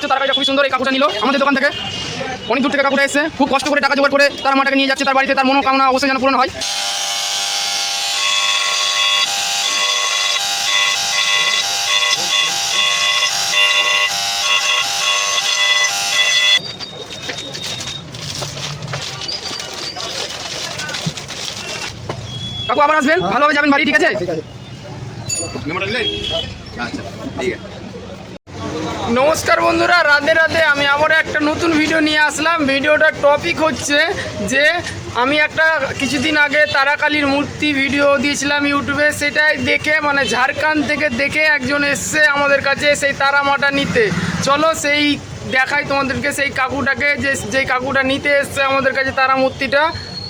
পাচ্ছ তার কাছে খুবই সুন্দর এই কাকুটা নিল আমাদের দোকান থেকে। অনেক দূর থেকে কাকুটা এসে খুব কষ্ট করে টাকা জোগাড় করে তার মাটাকে নিয়ে যাচ্ছে তার বাড়িতে তার মনোকামনা অবশ্যই যেন পূরণ হয়। কাকু আবার আসবেন? ভালোভাবে যাবেন বাড়ি ঠিক আছে? মেমোটা নিলেন আচ্ছা ঠিক আছে। নমস্কার বন্ধুরা রাধে রাধে। আমি আবার একটা নতুন ভিডিও নিয়ে আসলাম। ভিডিওটার টপিক হচ্ছে যে আমি একটা কিছুদিন আগে তারাকালীর মূর্তি ভিডিও দিয়েছিলাম ইউটিউবে। সেটাই দেখে মানে ঝাড়খণ্ড থেকে দেখে একজন এসছে আমাদের কাছে সেই তারা মাটা নিতে। চলো সেই দেখাই তোমাদেরকে সেই কাকুটাকে যে যেই কাকুটা নিতে এসছে আমাদের কাছে তারা মূর্তিটা।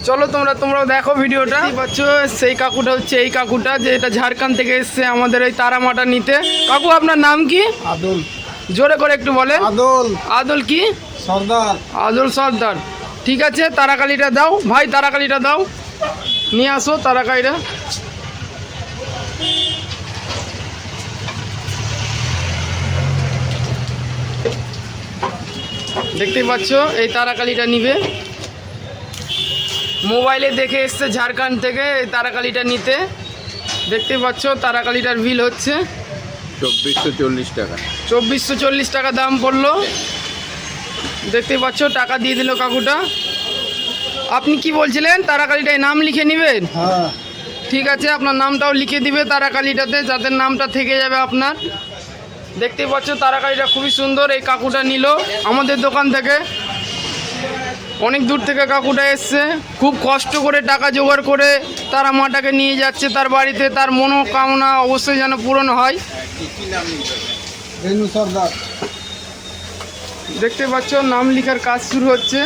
চলো তোমরা তোমরাও দেখো ভিডিওটা। পাচ্ছ সেই কাকুটা হচ্ছে এই কাকুটা যে এটা ঝাড়খণ্ড থেকে এসছে আমাদের এই তারা মাটা নিতে। কাকু আপনার নাম কি? আদল। জোরে করে একটু বলেন। আদল। আদল কি? সর্দার। আদল সর্দার। ঠিক আছে তারাকালিটা দাও। ভাই তারাকালিটা দাও। নিয়ে আসো তারাকালিটা দেখতে পাচ্ছ এই তারাকালিটা নিবে। মোবাইলে দেখে এসছে ঝাড়খণ্ড থেকে এই তারাকালিটা নিতে। দেখতেই পাচ্ছ তারাকালিটার বিল হচ্ছে। চব্বিশশো চল্লিশ টাকা। চব্বিশশো চল্লিশ টাকা দাম পড়ল। দেখতে পাচ্ছ টাকা দিয়ে দিল কাকুটা। আপনি কি বলছিলেন? তারাকালিটায় নাম লিখে নেবেন? হ্যাঁ। ঠিক আছে আপনার নামটাও লিখে দিবে তারাকালিটাতে যাতে নামটা থেকে যাবে আপনার। দেখতে পাচ্ছ তারাকালিটা খুবই সুন্দর এই কাকুটা নিল। আমাদের দোকান থেকে অনেক দূর থেকে কাকুটা এসছে। খুব কষ্ট করে টাকা জোগাড় করে তারা মাটাকে নিয়ে যাচ্ছে, তার বাড়িতে, তার মনোকামনা অবশ্যই যেন পূরণ হয়। দেখতে পাচ্ছ, নাম লিখার কাজ শুরু হচ্ছে।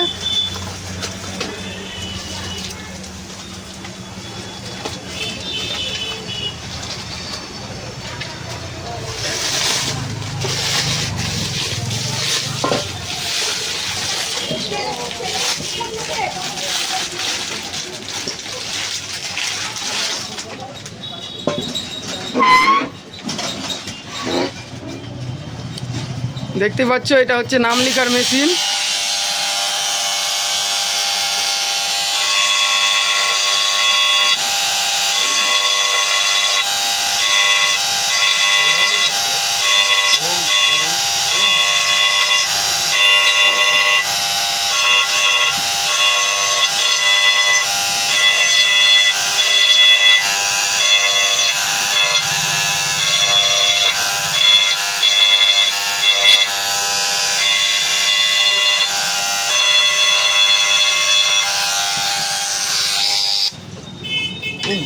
দেখতে পাচ্ছ এটা হচ্ছে নাম লেখার মেশিন।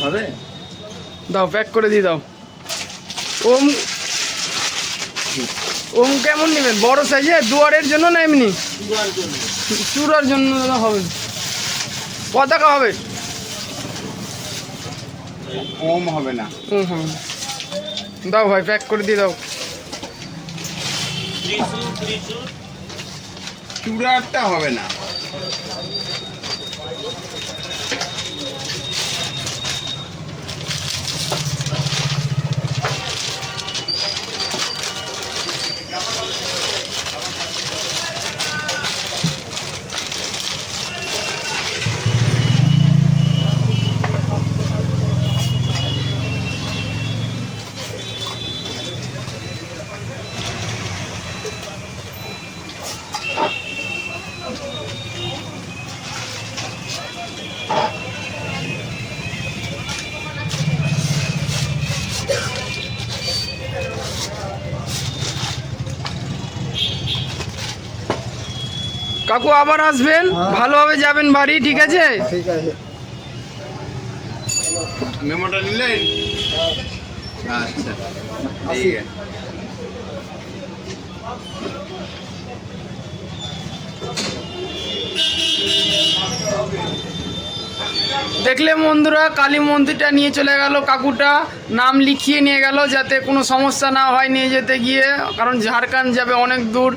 হবে? দাও প্যাক করে দিয়ে দাও। ওম ওম কেমন নেবেন? বড় সাইজে দুয়ারের জন্য না এমনি? চূড়ার জন্য হবে। পতাকা হবে। কম হবে না। হুম হুম দাও ভাই প্যাক করে দিয়ে দাও। চূড়ারটা হবে না। কাকু আবার আসবেন? হ্যাঁ। ভালোভাবে যাবেন বাড়ি ঠিক আছে? ঠিক আছে। মেমোটা নিলেন? আচ্ছা। ঠিক আছে দেখলে বন্ধুরা কালী মন্দিরটা নিয়ে চলে গেল কাকুটা। নাম লিখিয়ে নিয়ে গেল যাতে কোনো সমস্যা না হয় নিয়ে যেতে গিয়ে কারণ ঝাড়খণ্ড যাবে অনেক দূর।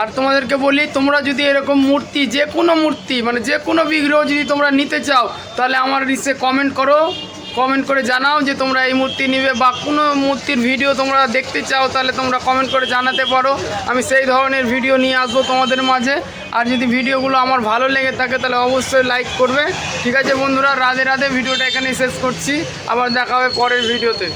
আর তোমাদেরকে বলি, তোমরা যদি এরকম মূর্তি, যে কোনো মূর্তি মানে যে কোনো বিগ্রহ যদি তোমরা নিতে চাও, তাহলে আমার রিসে কমেন্ট করো। কমেন্ট করে জানাও যে তোমরা এই মূর্তি নিবে বা কোনো মূর্তির ভিডিও তোমরা দেখতে চাও, তাহলে তোমরা কমেন্ট করে জানাতে পারো। আমি সেই ধরনের ভিডিও নিয়ে আসব তোমাদের মাঝে। আর যদি ভিডিওগুলো আমার ভালো লেগে থাকে, তাহলে অবশ্যই লাইক করবে। ঠিক আছে বন্ধুরা, রাধে রাধে ভিডিওটা এখানে শেষ করছি। আবার দেখা হবে পরের ভিডিওতে